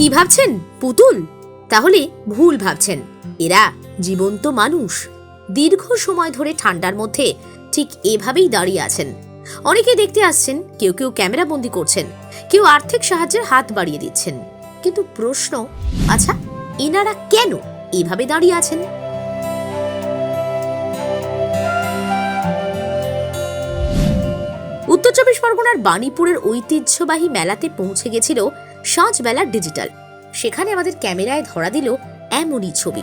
কি ভাবছেন, পুতুল? তাহলে ভুল ভাবছেন। এরা জীবন্ত মানুষ। দীর্ঘ সময় ধরে ঠান্ডার মধ্যে ঠিক এভাবেই দাঁড়িয়ে আছেন। অনেকে দেখতে আসছেন, কেউ কেউ ক্যামেরা বন্দি করছেন, কেউ আর্থিক সাহায্যের হাত বাড়িয়ে দিচ্ছেন। কিন্তু প্রশ্ন আচ্ছা এনারা কেন এভাবে দাঁড়িয়ে আছেন? উত্তর চব্বিশ পরগনার বাণীপুরের ঐতিহ্যবাহী মেলাতে পৌঁছে গেছিল সাঁঝবেলার ডিজিটাল। সেখানে আমাদের ক্যামেরায় ধরা দিল এমনই ছবি।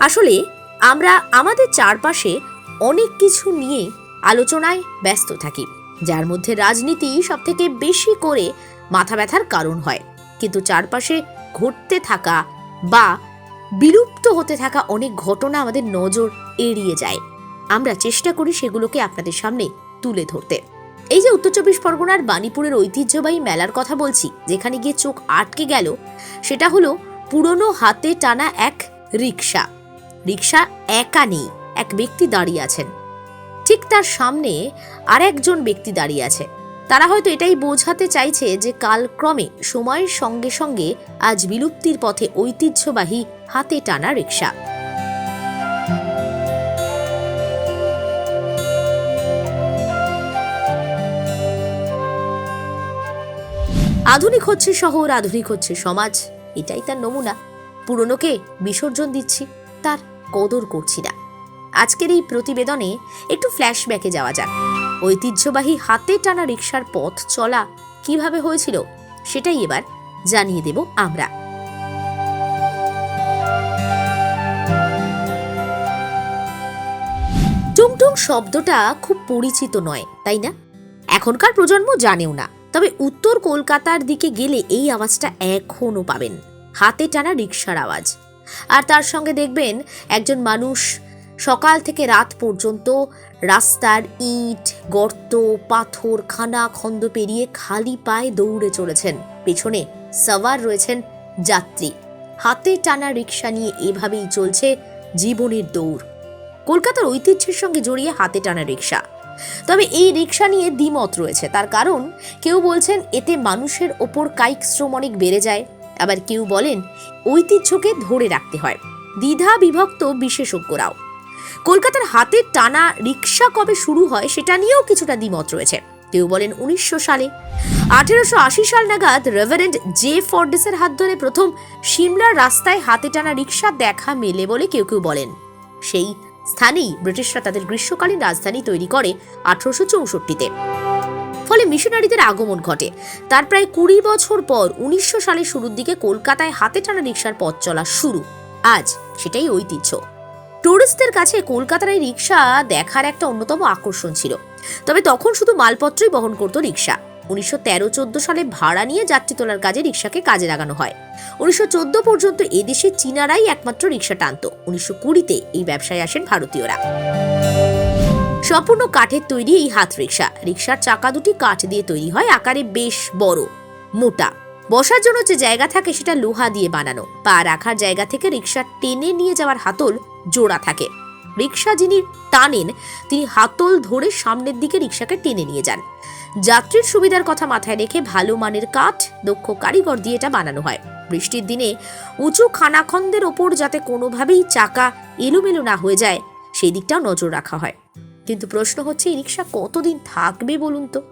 আসলে আমরা আমাদের চারপাশে অনেক কিছু নিয়ে আলোচনায় ব্যস্ত থাকি, যার মধ্যে রাজনীতি সব থেকে বেশি করে মাথা ব্যথার কারণ হয়। কিন্তু চারপাশে ঘটতে থাকা বা বিলুপ্ত হতে থাকা অনেক ঘটনা আমাদের নজর এড়িয়ে যায়। আমরা চেষ্টা করি সেগুলোকে আপনাদের সামনে তুলে ধরতে। এই যে উত্তর চব্বিশ পরগনার বাণীপুরের ঐতিহ্যবাহী মেলার কথা বলছি, যেখানে গিয়ে চোখ আটকে গেল, সেটা হলো পুরনো হাতে টানা এক রিক্সা রিক্সা একা নেই, এক ব্যক্তি দাঁড়িয়ে আছেন। ঠিক তার সামনে আর একজন ব্যক্তি দাঁড়িয়ে আছে। তারা হয়তো এটাই বোঝাতে চাইছে যে কালক্রমে সময়ের সঙ্গে সঙ্গে আজ বিলুপ্তির পথে ঐতিহ্যবাহী হাতে টানা রিক্সা আধুনিক হচ্ছে শহর, আধুনিক হচ্ছে সমাজ। এটাই তার নমুনা। পুরনোকে বিসর্জন দিচ্ছি, তার কদর করছি না। আজকের এই প্রতিবেদনে একটু ফ্ল্যাশব্যাকে যাওয়া যাক। ঐতিহ্যবাহী হাতে টানা রিক্সার পথ চলা কীভাবে হয়েছিল, সেটাই এবার জানিয়ে দেব আমরা। টুংটুং শব্দটা খুব পরিচিত নয়, তাই না? এখনকার প্রজন্ম জানেও না। তবে উত্তর কলকাতার দিকে গেলে এই আওয়াজটা এখনও পাবেন। হাতে টানা রিক্সার আওয়াজ। আর তার সঙ্গে দেখবেন একজন মানুষ সকাল থেকে রাত পর্যন্ত রাস্তার ইট, গর্ত, পাথর, খানা, খন্দ পেরিয়ে খালি পায়ে দৌড়ে চলেছেন। পেছনে সাওয়ার রয়েছেন যাত্রী। হাতে টানা রিক্সা নিয়ে এভাবেই চলছে জীবনের দৌড়। কলকাতার ঐতিহ্যের সঙ্গে জড়িয়ে হাতে টানা রিক্সা তবে এই রিক্সা নিয়ে দ্বিমত রয়েছে। তার কারণ, কেউ বলছেন এতে মানুষের ওপর কায়িক শ্রম অনেক বেড়ে যায়। আবার কেউ বলেন ঐতিহ্যকে ধরে রাখতে হয়। দ্বিধা বিভক্ত বিশেষজ্ঞরাও। কলকাতার হাতে টানা রিক্সা কবে শুরু হয় সেটা নিয়েও কিছুটা দ্বিমত রয়েছে। কেউ বলেন উনিশশো সালে। আঠেরোশো আশি সাল নাগাদ রেভারেন্ড জে ফর্ডিসের হাত ধরে প্রথম সিমলার রাস্তায় হাতে টানা রিক্সা দেখা মেলে বলে কেউ কেউ বলেন। সেই স্থানেই ব্রিটিশরা তাদের গ্রীষ্মকালীন রাজধানী তৈরি করে আঠারোশো চৌষট্টিতে। ফলে মিশনারিদের আগমন ঘটে। তার প্রায় কুড়ি বছর পর উনিশশো সালের শুরুর দিকে কলকাতায় হাতে টানা রিক্সার পথ চলা শুরু। আজ সেটাই ঐতিহ্য। টুরিস্টদের কাছে কলকাতার এই রিক্সা দেখার একটা অন্যতম আকর্ষণ ছিল। তবে তখন শুধু মালপত্রই বহন করত রিক্সা উনিশশো তেরো চোদ্দ সালে ভাড়া নিয়ে যাত্রী তোলার কাজে রিক্সাকে কাজে লাগানো হয়। উনিশশো চোদ্দ পর্যন্ত এদেশে চীনারাই একমাত্র রিক্সা টানত। উনিশশো কুড়িতে এই ব্যবসায় আসেন ভারতীয়রা। সম্পূর্ণ কাঠের তৈরি এই হাত রিক্সা রিক্সার চাকা দুটি কাঠ দিয়ে তৈরি হয়, আকারে বেশ বড়, মোটা। বসার জন্য যে জায়গা থাকে সেটা লোহা দিয়ে বানানো। পা রাখার জায়গা থেকে রিক্সা টেনে নিয়ে যাওয়ার হাতল জোড়া থাকে। রিক্সা যিনি টানেন, তিনি হাতল ধরে সামনের দিকে রিক্সাকে টেনে নিয়ে যান। যাত্রীর সুবিধার কথা মাথায় রেখে ভালো মানের কাঠ, দক্ষ কারিগর দিয়ে এটা বানানো হয়। বৃষ্টির দিনে উঁচু খানাখন্দের ওপর যাতে কোনোভাবেই চাকা এলোমেলো না হয়ে যায়, সেই দিকটাও নজর রাখা হয়। কিন্তু প্রশ্ন হচ্ছে, এই রিক্সা কতদিন থাকবে বলুন তো?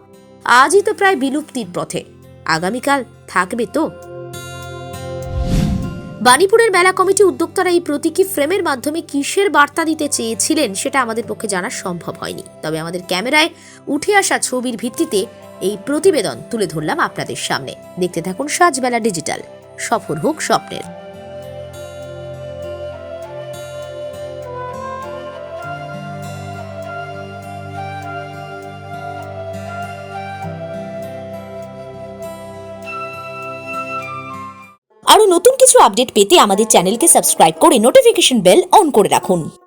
আজই তো প্রায় বিলুপ্তির পথে। আগামীকাল থাকবে তো? বাণীপুরের মেলা কমিটি উদ্যোক্তারা এই প্রতীকী ফ্রেমের মাধ্যমে কিসের বার্তা দিতে চেয়েছিলেন সেটা আমাদের পক্ষে জানা সম্ভব হয়নি। তবে আমাদের ক্যামেরায় উঠে আসা ছবির ভিত্তিতে এই প্রতিবেদন তুলে ধরলাম আপনাদের সামনে। দেখতে থাকুন সাজবেলা ডিজিটাল। সফল হোক স্বপ্নের। আরও নতুন কিছু আপডেট পেতে আমাদের চ্যানেলকে সাবস্ক্রাইব করে নোটিফিকেশন বেল অন করে রাখুন।